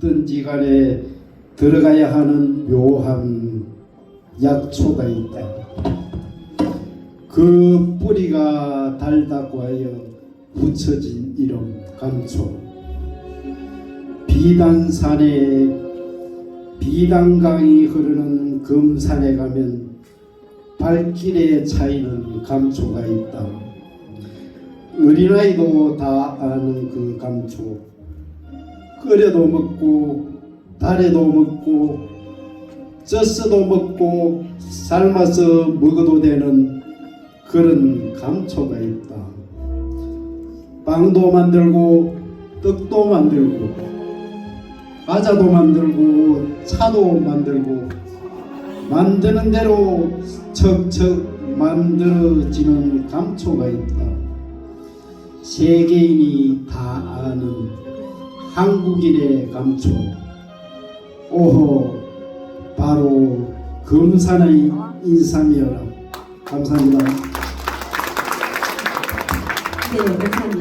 든지 간에 들어가야 하는 묘한 약초가 있다. 그 뿌리가 달다고 하여 붙여진 이름 감초. 비단산에 비단강이 흐르는 금산에 가면 발길에 차이는 감초가 있다. 어린아이도 다 아는 그 감초. 끓여도 먹고 달에도 먹고 쪄서도 먹고 삶아서 먹어도 되는 그런 감초가 있다. 빵도 만들고 떡도 만들고 과자도 만들고 차도 만들고 만드는 대로 척척 만들어지는 감초가 있다. 세계인이 다 아는 한국인의 감초 오호 바로 금산의 인삼이어라. 감사합니다. 네, 감사합니다.